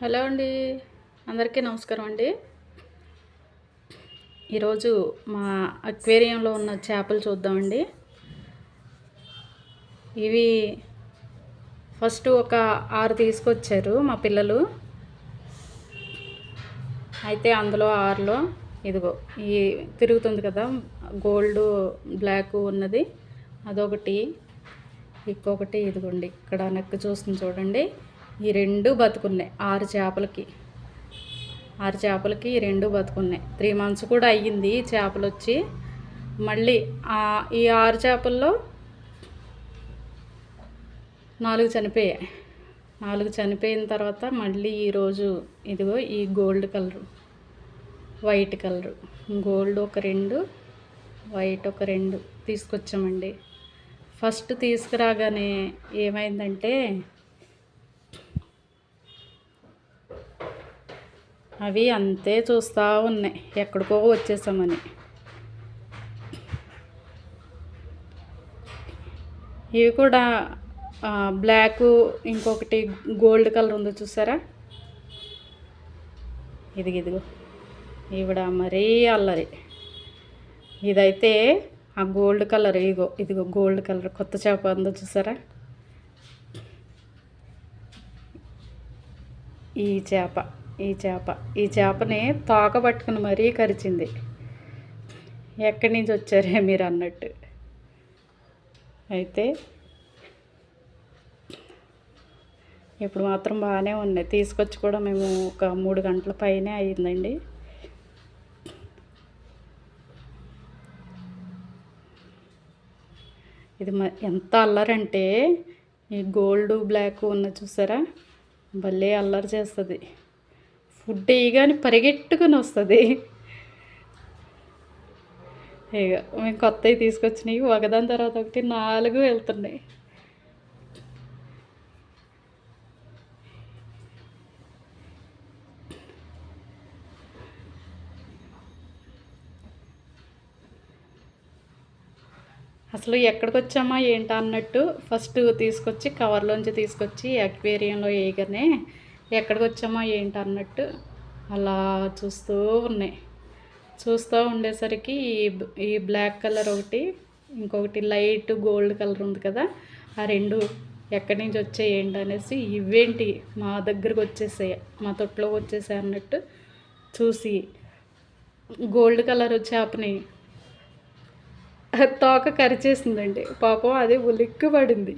Hello అండి. అందరికీ నమస్కారం అండి. ఈరోజు మా అక్వేరియంలో ఉన్న చేపలు చూద్దామండి. ఇవి ఫస్ట్ ఒక ఆరు తీసుకొచ్చారు మా పిల్లలు. అయితే అందులో ఆరులో ఇదిగో ఈ తిరుగుతుంది కదా గోల్డ్ బ్లాక్ ఉన్నది. అదొకటి ఇంకొకటి ఇదిగోండి ఇక్కడ నెక్ చూస్తుంది చూడండి. ఈ రెండు బతుకున్నాయి. ఆరు చేపలకి. ఆరు చేపలకి ఈ రెండు బతుకున్నాయి. త్రీ మంత్స్ కూడా అయ్యింది చేపలు వచ్చి మళ్ళీ ఈ ఆరు చేపల్లో నాలుగు చనిపోయాయి. నాలుగు చనిపోయిన తర్వాత మళ్ళీ ఈరోజు ఇదిగో ఈ gold colour. White colour. Gold ఒక రెండు వైట్ ఒక రెండు తీసుకొచ్చామండి. ఫస్ట్ తీసుకురాగానే ఏమైందంటే అవి అంతే చూస్తూ ఉన్నాయి. ఎక్కడికో వచ్చేసామని. ఇవి కూడా బ్లాక్ ఇంకొకటి గోల్డ్ కలర్ ఉందో చూసారా? ఇది ఇదిగో. ఈవిడ మరీ అల్లరి. ఇదైతే ఆ గోల్డ్ కలర్ ఇగో ఇదిగో గోల్డ్ కలర్ కొత్త చేప ఉందో చూసారా? ఈ చేప. ఈ చేప. ఈ చేపని తోక పట్టుకుని మరీ కరిచింది. ఎక్కడి నుంచి వచ్చారే మీరు అన్నట్టు. అయితే ఇప్పుడు మాత్రం బాగానే ఉన్నాయి. తీసుకొచ్చి కూడా మేము ఒక మూడు గంటల పైనే అయిందండి. ఇది ఎంత అల్లరంటే ఈ గోల్డ్ బ్లాక్ ఉన్న చూసారా? భలే అల్లరి చేస్తుంది. ఫుడ్ వేయగానే పరిగెట్టుకుని వస్తుంది. ఇక మేము కొత్తవి తీసుకొచ్చినాయి ఒకదాని తర్వాత ఒకటి నాలుగు వెళ్తున్నాయి. అసలు ఎక్కడికి వచ్చామా ఏంటా అన్నట్టు ఫస్ట్ తీసుకొచ్చి కవర్లోంచి తీసుకొచ్చి అక్వేరియంలో వేయగానే ఎక్కడికి వచ్చామా ఏంటి అన్నట్టు అలా చూస్తూ ఉన్నాయి. చూస్తూ ఉండేసరికి ఈ ఈ బ్లాక్ కలర్ ఒకటి ఇంకొకటి లైట్ గోల్డ్ కలర్ ఉంది కదా ఆ రెండు ఎక్కడి నుంచి వచ్చాయి ఏంటి అనేసి ఇవేంటి మా దగ్గరకు వచ్చేసాయి మా తొట్లో వచ్చేసాయి అన్నట్టు చూసి గోల్డ్ కలర్ చేపని తోక కరిచేసిందండి. పాపం అది ఉలిక్కి పడింది